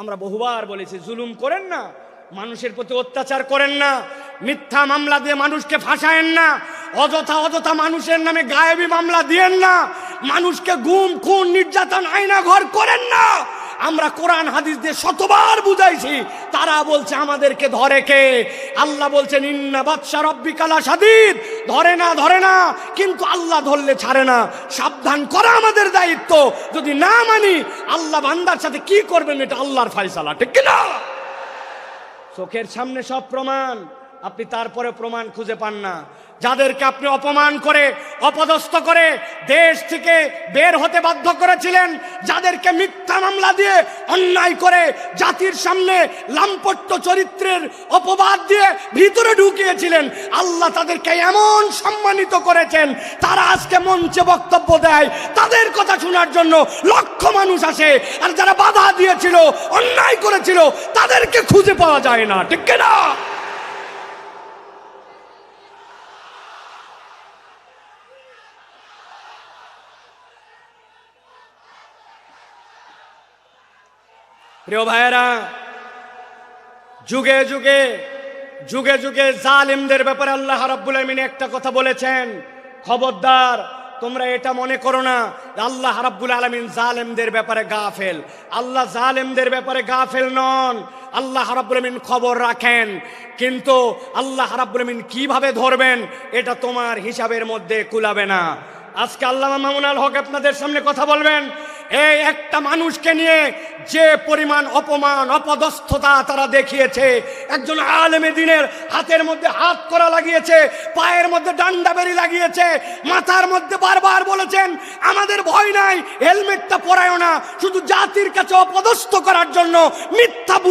আমরা বহুবার বলেছি, জুলুম করেন না, মানুষের প্রতি অত্যাচার করেন না, মিথ্যা মামলা দিয়ে মানুষকে ফাঁসায়েন না, অযথা অযথা মানুষের নামে গায়েবী মামলা দিয়েন না, মানুষকে গুম, খুন, নির্যাতন আয়না ঘর করেন না। আমরা কোরআন হাদিস দিয়ে শতবার বুঝাইছি। তারা বলছে, আমাদেরকে ধরে কে? আল্লাহ বলছেন, ইন্না বাদশা রব্বিকালা সাদিদ ধরে না ধরে না, কিন্তু আল্লাহ ধরলে ছাড়ে না। সাবধান করা আমাদের দায়িত্ব। যদি না মানি, আল্লাহ বান্দার সাথে কি করবেন, এটা আল্লাহর ফাইসালা ঠিক কিনা? চোখের সামনে সব প্রমাণ। আপনি তারপরে প্রমাণ খুঁজে পান না। যাদেরকে আপনি অপমান করে, অপদস্থ করে দেশ থেকে বের হতে বাধ্য করেছিলেন, যাদেরকে মিথ্যা মামলা দিয়ে অন্যায় করে জাতির সামনে লাম্পট্য চরিত্রের অপবাদ দিয়ে ভিতরে ঢুকিয়েছিলেন, আল্লাহ তাদেরকে এমন সম্মানিত করেছেন, তারা আজকে মঞ্চে বক্তব্য দেয়, তাদের কথা শোনার জন্য লক্ষ মানুষ আসে, আর যারা বাধা দিয়েছিল, অন্যায় করেছিল, তাদেরকে খুঁজে পাওয়া যায় না, ঠিক না প্রিয় ভাইয়েরা, যুগে যুগে যুগে যুগে জালিমদের ব্যাপারে আল্লাহ রাব্বুল আমিন একটা কথা বলেছেন। খবরদার, তোমরা এটা মনে করো না আল্লাহ রাব্বুল আলামিন জালেমদের ব্যাপারে গাফেল। আল্লাহ জালেমদের ব্যাপারে গাফেল নন। আল্লাহ রাব্বুল আমিন খবর রাখেন। কিন্তু আল্লাহ রাব্বুল আমিন কীভাবে ধরবেন, এটা তোমার হিসাবের মধ্যে কুলাবে না। আজকে আল্লাহ মামুনাল হক আপনাদের সামনে কথা বলবেন। এই একটা মানুষকে নিয়ে যে পরিমাণ অপমান, অপদস্থতা তারা দেখিয়েছে, একজন আলেমে দিনের হাতের মধ্যে হাত করা লাগিয়েছে, পায়ের মধ্যে ডান্ডা বেরি লাগিয়েছে, মাথার মধ্যে বারবার বলেছেন, আমাদের ভয় নাই, হেলমেটটা পরায় না, শুধু জাতির কাছে অপদস্থ করার জন্য মিথ্যা